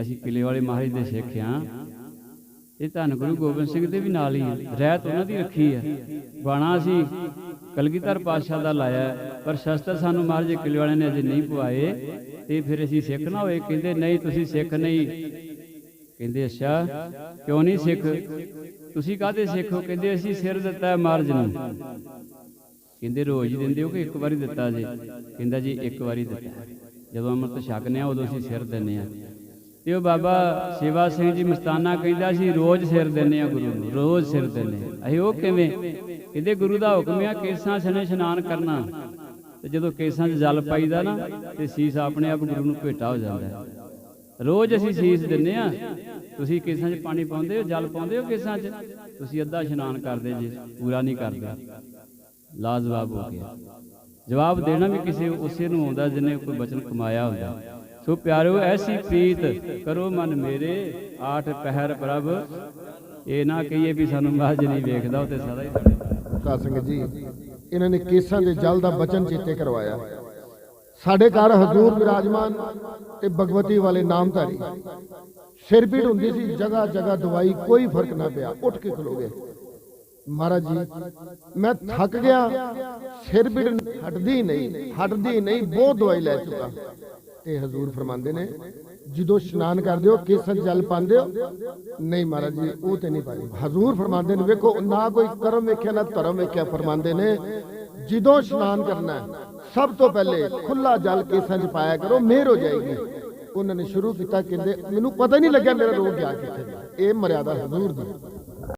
ਅਸੀਂ ਕਿਲੇ ਵਾਲੇ ਮਹਾਰਾਜ ਦੇ ਸਿੱਖ ਹਾਂ। ਇਹ ਧੰਨ ਗੁਰੂ ਗੋਬਿੰਦ ਸਿੰਘ ਦੇ ਵੀ ਨਾਲ ਹੀ ਹੈ। ਰਹਿਤ ਉਹਨਾਂ ਦੀ ਰੱਖੀ ਹੈ। ਬਾਣਾ ਅਸੀਂ ਕਲਗੀਧਰ ਪਾਤਸ਼ਾਹ ਦਾ ਲਾਇਆ ਪਰ ਸ਼ਸਤਰ ਸਾਨੂੰ ਮਹਾਰਾਜ ਕਿਲੇ ਵਾਲਿਆਂ ਨੇ ਅਜੇ ਨਹੀਂ ਪਵਾਏ। ਤੇ ਫਿਰ ਅਸੀਂ ਸਿੱਖ ਨਾ ਹੋਏ, ਕਹਿੰਦੇ ਨਹੀਂ, ਤੁਸੀਂ ਸਿੱਖ ਨਹੀਂ। ਕਹਿੰਦੇ, ਅੱਛਾ, ਕਿਉਂ ਨਹੀਂ ਸਿੱਖ? ਤੁਸੀਂ ਕਾਹਦੇ ਸਿੱਖ ਹੋ? ਕਹਿੰਦੇ, ਅਸੀਂ ਸਿਰ ਦਿੱਤਾ ਮਹਾਰਾਜ ਨੂੰ। ਕਹਿੰਦੇ, ਰੋਜ਼ ਹੀ ਦਿੰਦੇ ਹੋ ਕਿ ਇੱਕ ਵਾਰੀ ਦਿੱਤਾ ਜੇ? ਕਹਿੰਦਾ ਜੀ, ਇੱਕ ਵਾਰੀ ਦਿੱਤਾ। ਜਦੋਂ ਅੰਮ੍ਰਿਤ ਛਕਨੇ ਆ, ਉਦੋਂ ਅਸੀਂ ਸਿਰ ਦਿੰਨੇ ਆ। ਤੇ ਉਹ ਬਾਬਾ ਸੇਵਾ ਸਿੰਘ ਜੀ ਮਸਤਾਨਾ ਕਹਿੰਦਾ ਸੀ, ਰੋਜ਼ ਸਿਰ ਦਿੰਨੇ ਆ ਗੁਰੂ ਨੂੰ, ਰੋਜ਼ ਸਿਰ ਦਿੰਨੇ ਅਸੀਂ ਉਹ ਕਿਵੇਂ? ਇਹਦੇ ਗੁਰੂ ਦਾ ਹੁਕਮ ਆ, ਕੇਸਾਂ ਸਨੇ ਇਸ਼ਨਾਨ ਕਰਨਾ। ਤੇ ਜਦੋਂ ਕੇਸਾਂ 'ਚ ਜਲ ਪਾਈਦਾ ਨਾ, ਤੇ ਸੀਸ ਆਪਣੇ ਆਪ ਗੁਰੂ ਨੂੰ ਭੇਟਾ ਹੋ ਜਾਂਦਾ ਰੋਜ਼ ਅਸੀਂ ਸੀਸ ਦਿੰਨੇ ਆ। ਤੁਸੀਂ ਕੇਸਾਂ 'ਚ ਪਾਣੀ ਪਾਉਂਦੇ ਹੋ, ਜਲ ਪਾਉਂਦੇ ਹੋ ਕੇਸਾਂ 'ਚ? ਤੁਸੀਂ ਅੱਧਾ ਇਸ਼ਨਾਨ ਕਰਦੇ ਜੇ, ਪੂਰਾ ਨਹੀਂ ਕਰਦੇ। ਲਾਜਵਾਬ ਹੋ ਗਿਆ। ਜਵਾਬ ਦੇਣਾ ਵੀ ਕਿਸੇ ਉਸੇ ਨੂੰ ਆਉਂਦਾ ਜਿਹਨੇ ਕੋਈ ਬਚਨ ਕਮਾਇਆ ਹੁੰਦਾ। ਸੋ ਪਿਆਰਿਓ ਐਸੀ ਪ੍ਰੀਤ ਕਰੋ ਮਨ ਮੇਰੇ, ਆਠ ਪਹਿਰ ਪ੍ਰਭ। ਇਹ ਨਾ ਕਹੀਏ ਵੀ ਸਾਨੂੰ ਮਹਾਰਾਜ ਨਹੀਂ ਵੇਖਦਾ, ਉਹ ਤੇ ਸਦਾ ਹੀ ਕਾ ਸਿੰਘ ਜੀ, ਇਹਨਾਂ ਨੇ ਕੇਸਾਂ ਦੇ ਜਲ ਦਾ ਬਚਨ ਚੇਤੇ ਕਰਵਾਇਆ। ਸਾਡੇ ਘਰ ਹਜ਼ੂਰ ਵਿਰਾਜਮਾਨ ਤੇ ਭਗਵਤੀ ਵਾਲੇ ਨਾਮਧਾਰੀ। ਸਿਰ ਪੀੜ ਹੁੰਦੀ ਸੀ ਜਗ੍ਹਾ ਜਗ੍ਹਾ ਦਵਾਈ ਕੋਈ ਫ਼ਰਕ ਨਾ ਪਿਆ, ਉੱਠ ਕੇ ਖਲੋ ਗਏ। ਮਹਾਰਾਜ ਜੀ, ਮੈਂ ਥੱਕ ਗਿਆ ਸਿਰ ਪੀੜ ਹਟਦੀ ਨਹੀਂ ਹਟਦੀ ਨਹੀਂ, ਬਹੁਤ ਦਵਾਈ ਲੈ ਚੁੱਕਾ। ਤੇ ਹਜ਼ੂਰ ਫਰਮਾਉਂਦੇ ਨੇ, ਜਦੋਂ ਇਸ਼ਨਾਨ ਕਰਦੇ ਹੋ ਕੇਸਾਂ 'ਚ ਜਲ ਪਾਉਂਦੇ ਹੋ, ਨਹੀਂ ਮਹਾਰਾਜ ਜੀ, ਉਹ ਤੇ ਨਹੀਂ ਪਾਈ। ਹਜ਼ੂਰ ਫਰਮਾਉਂਦੇ ਨੇ, ਵੇਖੋ, ਨਾ ਕੋਈ ਕਰਮ ਵੇਖਿਆ, ਨਾ ਧਰਮ ਵੇਖਿਆ ਫਰਮਾਉਂਦੇ ਨੇ। ਜਦੋਂ ਇਸ਼ਨਾਨ ਕਰਨਾ ਸਭ ਤੋਂ ਪਹਿਲੇ ਖੁੱਲਾ ਜਲ ਕੇਸਾਂ 'ਚ ਪਾਇਆ ਕਰੋ, ਮਿਹਰ ਹੋ ਜਾਏਗੀ। ਉਹਨਾਂ ਨੇ ਸ਼ੁਰੂ ਕੀਤਾ, ਕਹਿੰਦੇ, ਮੈਨੂੰ ਪਤਾ ਹੀ ਨਹੀਂ ਲੱਗਿਆ ਮੇਰਾ ਰੋਗ ਗਿਆ ਕਿੱਥੇ ਗਿਆ। ਇਹ ਮਰਿਆਦਾ ਹਜ਼ੂਰ ਦੀ।